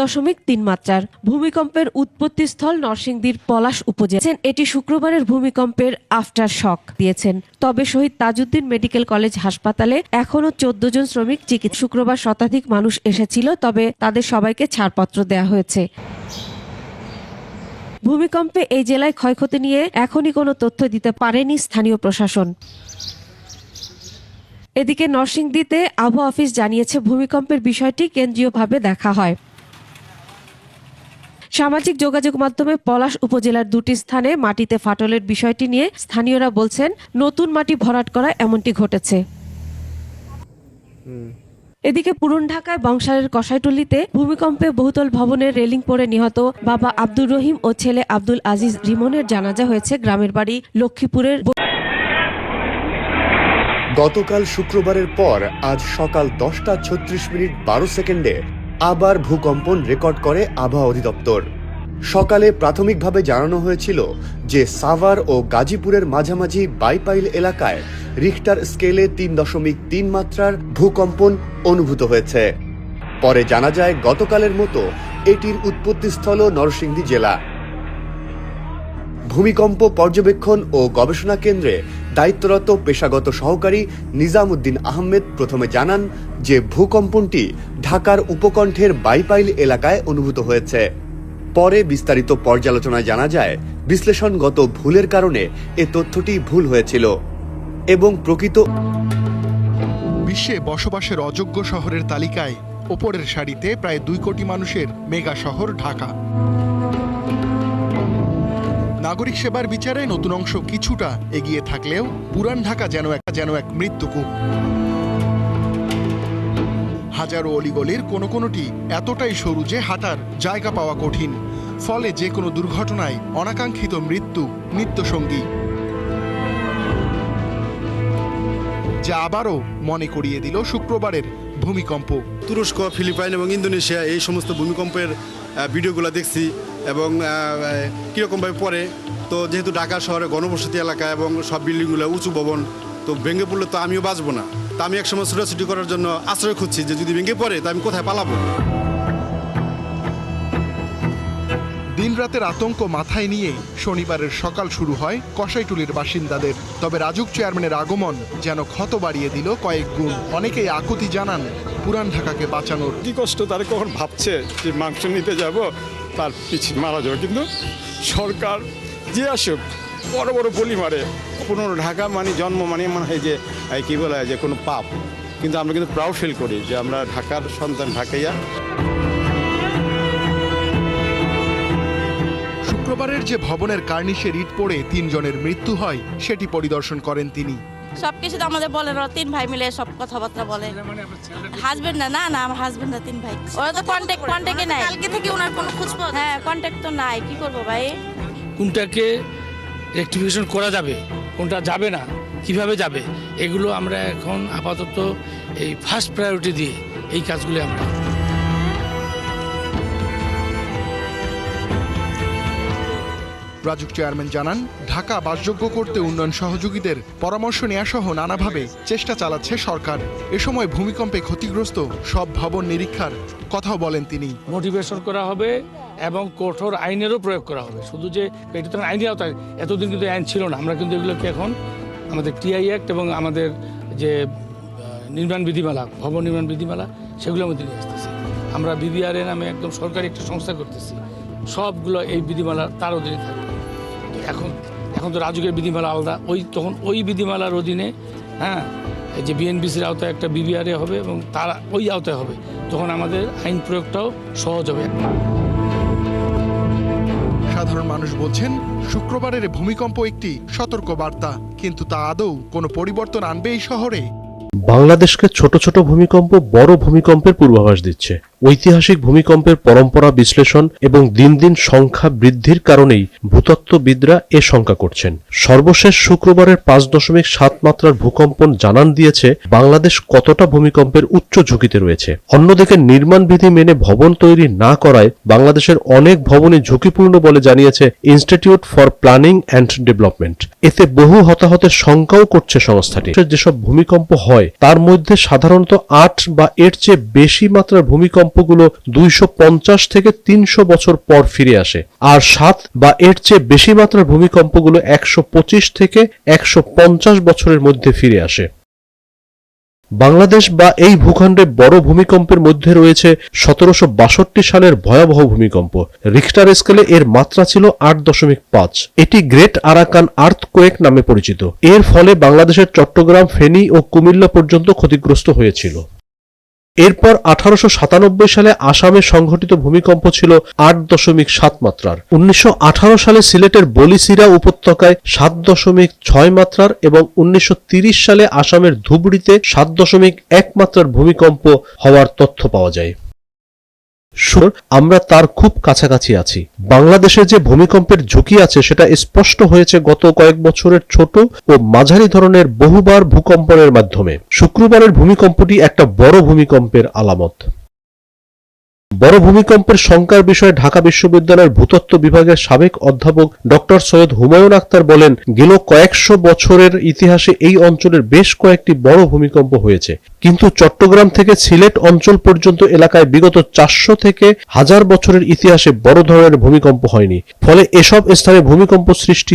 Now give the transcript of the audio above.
দশমিক তিন মাত্রার ভূমিকম্পের উৎপত্তিস্থল নরসিংদীর পলাশ উপজেলা এটি শুক্রবারের ভূমিকম্পের আফটার শক দিয়েছেন। তবে শহীদ তাজউদ্দিন মেডিকেল কলেজ হাসপাতালে এখনও চোদ্দ জন শ্রমিক চিকিৎসা শুক্রবার শতাধিক মানুষ এসেছিল, তবে তাদের সবাইকে ছাড়পত্র দেওয়া হয়েছে। ভূমিকম্পে এই জেলায় ক্ষয়ক্ষতি নিয়ে এখনই কোনো তথ্য দিতে পারেনি স্থানীয় প্রশাসন। এদিকে নরসিংদীতে আবহাওয়া অফিস জানিয়েছে, ভূমিকম্পের বিষয়টি কেন্দ্রীয়ভাবে দেখা হয়। সামাজিক যোগাযোগ মাধ্যমে পলাশ উপজেলার দুটি স্থানে মাটিতে ফাটলের বিষয়টি নিয়ে স্থানীয়রা বলছেন নতুন মাটি ভরাট করা এমনটি ঘটেছে। এদিকে পুরন ঢাকায় বংশালের কষাইটুলিতে ভূমিকম্পে বহুতল ভবনের রেলিং পড়ে নিহত বাবা আব্দুর রহিম ও ছেলে আব্দুল আজিজ রিমনের জানাজা হয়েছে গ্রামের বাড়ি লক্ষ্মীপুরের গতকাল শুক্রবারের পর আজ সকাল দশটা ছত্রিশ মিনিট বারো সেকেন্ডে আবার ভূকম্পন রেকর্ড করে আবহাওয়া অধিদপ্তর। সকালে প্রাথমিকভাবে জানানো হয়েছিল যে সাভার ও গাজীপুরের মাঝামাঝি বাইপাইল এলাকায় রিখটার স্কেলে তিন দশমিক তিন মাত্রার ভূকম্পন অনুভূত হয়েছে। পরে জানা যায় গতকালের মতো এটির উৎপত্তিস্থল নরসিংদী জেলা। ভূমিকম্প পর্যবেক্ষণ ও গবেষণা কেন্দ্রে দায়িত্বরত পেশাগত সহকারী নিজামুদ্দিন আহমেদ প্রথমে জানান যে ভূকম্পনটি ঢাকার উপকণ্ঠের বাইপাইল এলাকায় অনুভূত হয়েছে। পরে বিস্তারিত পর্যালোচনায় জানা যায়, বিশ্লেষণগত ভুলের কারণে এ তথ্যটি ভুল হয়েছিল এবং প্রকৃত বিশ্বে বসবাসের অযোগ্য শহরের তালিকায় ওপরের সারিতে প্রায় দুই কোটি মানুষের মেগা শহর ঢাকা। নাগরিক সেবার বিচারে নতুন অংশ কিছুটা এগিয়ে থাকলেও পুরান ঢাকা যেন এক যেন এক মৃত্যুকূপ। হাজারো অলিগলির কোনো কোনোটি এতটাই সরু যে হাঁটার জায়গা পাওয়া কঠিন, ফলে যে কোনো দুর্ঘটনায় অনাকাঙ্ক্ষিত মৃত্যু নিত্যসঙ্গী। যা আবারও মনে করিয়ে দিল শুক্রবারের ভূমিকম্প। তুরস্ক, ফিলিপাইন এবং ইন্দোনেশিয়া এই সমস্ত ভূমিকম্পের ভিডিওগুলো দেখছি। এবং কীরকমভাবে পড়ে তো যেহেতু ঢাকা শহরে গণবসতি এলাকা এবং সব বিল্ডিংগুলো উঁচু ভবন তো ভেঙে পড়লে তো আমিও বাঁচবো না। তা আমি একসময় ছোটাছুটি করার জন্য আশ্রয় খুঁজছি যে যদি ভেঙে পড়ে তা আমি কোথায় পালাবো? দিনরাতের আতঙ্ক মাথায় নিয়ে শনিবারের সকাল শুরু হয় কষাইটুলির বাসিন্দাদের। তবে রাজুক চেয়ারম্যানের আগমন যেন ক্ষত বাড়িয়ে দিল কয়েক গুণ। অনেকেই আকুতি জানান পুরান ঢাকাকে বাঁচানোর। কি কষ্ট তারা কখন ভাবছে যে মাংস নিতে যাব? তার পিছিয়ে মারা যাবে। কিন্তু সরকার যে আসুক, বড় বড় বলি মারে, কোনো ঢাকা মানে জন্ম মানে মনে হয় যে কী বলা হয় যে কোনো পাপ। কিন্তু আমরা কিন্তু প্রাউড ফিল করি যে আমরা ঢাকার সন্তান, ঢাকাইয়া। শুক্রবারের যে ভবনের কার্নিশে ইট পড়ে তিনজনের মৃত্যু হয়, সেটি পরিদর্শন করেন তিনি। সবকিছু তো আমাদের বলে ওরা তিন ভাই মিলে সব কথাবার্তা বলে। হাজবেন্ড না না না আমার হাজবেন্ড না তিন ভাই। ওরা তো কন্ট্যাক্ট কন্ট্যাক্টে নাই। কালকে থেকে ওনার কোনো খোঁজ হ্যাঁ কন্ট্যাক্ট তো নাই। কি করব ভাই? কোনটাকে রেক্টিফিকেশন করা যাবে কোনটা যাবে না কীভাবে যাবে এগুলো আমরা এখন আপাতত এই ফার্স্ট প্রায়োরিটি দিয়ে এই কাজগুলি আমরা রাজুক চেয়ারম্যান জানান, ঢাকা বাসযোগ্য করতে উন্নয়ন সহযোগীদের পরামর্শ নেওয়া সহ নানাভাবে চেষ্টা চালাচ্ছে সরকার। এ সময় ভূমিকম্পে ক্ষতিগ্রস্ত সব ভবন নিরীক্ষার কথাও বলেন তিনি। মোটিভেশন করা হবে এবং কঠোর আইনেরও প্রয়োগ করা হবে। শুধু যে এটা তো আইনের আওতায়, এতদিন কিন্তু আইন ছিল না। আমরা কিন্তু এগুলোকে এখন আমাদের টিআই অ্যাক্ট এবং আমাদের যে নির্মাণ বিধিমালা, ভবন নির্মাণ বিধিমালা, সেগুলোর মধ্যে নিয়ে আসতেছি। আমরা বিবিআরএ নামে একদম সরকারি একটা সংস্থা করতেছি। সবগুলো এই বিধিমালা তার অধীনে থাকবে। এখন এখন তো রাজুকের বিধিমালা আলাদা। ওই তখন ওই বিধিমালার অধীনে হ্যাঁ এই যে বিএনবিসির আওতায় একটা বিবিআরএ হবে এবং তারা ওই আওতায় হবে। তখন আমাদের আইন প্রয়োগটাও সহজ হবে। সাধারণ মানুষ বলছেন শুক্রবারের ভূমিকম্প একটি সতর্ক বার্তা কিন্তু তা আদৌ কোনো পরিবর্তন আনবে এই শহরে? বাংলাদেশকে ছোট ছোট ভূমিকম্প বড় ভূমিকম্পের পূর্বাভাস দিচ্ছে। ঐতিহাসিক ভূমিকম্পের পরম্পরা বিশ্লেষণ এবং দিন দিন সংখ্যা বৃদ্ধির কারণেই ভূতত্ত্ববিদরা এ শঙ্কা করছেন। সর্বশেষ শুক্রবারের পাঁচ দশমিক সাত মাত্রার ভূকম্পন জানান দিয়েছে বাংলাদেশ কতটা ভূমিকম্পের উচ্চ ঝুঁকিতে রয়েছে। অন্যদিকে নির্মাণ বিধি মেনে ভবন তৈরি না করায় বাংলাদেশের অনেক ভবনই ঝুঁকিপূর্ণ বলে জানিয়েছে institute for planning and development এতে বহু হতাহতের শঙ্কাও করছে সংস্থাটি। যেসব ভূমিকম্প হয়, তার মধ্যে সাধারণত আট বা এর চেয়ে বেশি মাত্রার ভূমিকম্প ভূমিকম্পগুলো দুইশো পঞ্চাশ থেকে তিনশো বছর পর ফিরে আসে। আর সাত বা এর চেয়ে বেশি মাত্রার ভূমিকম্পগুলো একশো পঁচিশ থেকে একশো পঞ্চাশ বছরের মধ্যে ফিরে আসে। বাংলাদেশ বা এই ভূখণ্ডে বড় ভূমিকম্পের মধ্যে রয়েছে সতেরোশো বাষট্টি সালের ভয়াবহ ভূমিকম্প। রিক্টার স্কেলে এর মাত্রা ছিল আট দশমিক পাঁচ। এটি গ্রেট আরাকান আর্থকোয়েক নামে পরিচিত। এর ফলে বাংলাদেশের চট্টগ্রাম, ফেনী ও কুমিল্লা পর্যন্ত ক্ষতিগ্রস্ত হয়েছিল। এরপর আঠারোশো সাতানব্বই সালে আসামে সংঘটিত ভূমিকম্প ছিল আট দশমিক সাত মাত্রার। উনিশশো আঠারো সালে সিলেটের বলিসিরা উপত্যকায় সাত দশমিক ছয় মাত্রার এবং উনিশশো সালে আসামের ধুবড়িতে সাত দশমিক এক মাত্রার ভূমিকম্প হওয়ার তথ্য পাওয়া যায়। সুর আমরা তার খুব কাছাকাছি আছি। বাংলাদেশে যে ভূমিকম্পের ঝুঁকি আছে, সেটা স্পষ্ট হয়েছে গত কয়েক বছরের ছোট ও মাঝারি ধরনের বহুবার ভূকম্পনের মাধ্যমে। শুক্রবারের ভূমিকম্পটি একটা বড় ভূমিকম্পের আলামত। বড় ভূমিকম্পের শঙ্কার বিষয়ে ঢাকা বিশ্ববিদ্যালয়ের ভূতত্ত্ব বিভাগের সাবেক অধ্যাপক ডক্টর সৈয়দ হুমায়ুন আক্তার বলেন, গেল কয়েকশো বছরের ইতিহাসে এই অঞ্চলের বেশ কয়েকটি বড় ভূমিকম্প হয়েছে। কিন্তু চট্টগ্রাম থেকে সিলেট অঞ্চল পর্যন্ত এলাকায় বিগত চারশো থেকে হাজার বছরের ইতিহাসে বড় ধরনের ভূমিকম্প হয়নি। ফলে এসব স্থানে ভূমিকম্প সৃষ্টি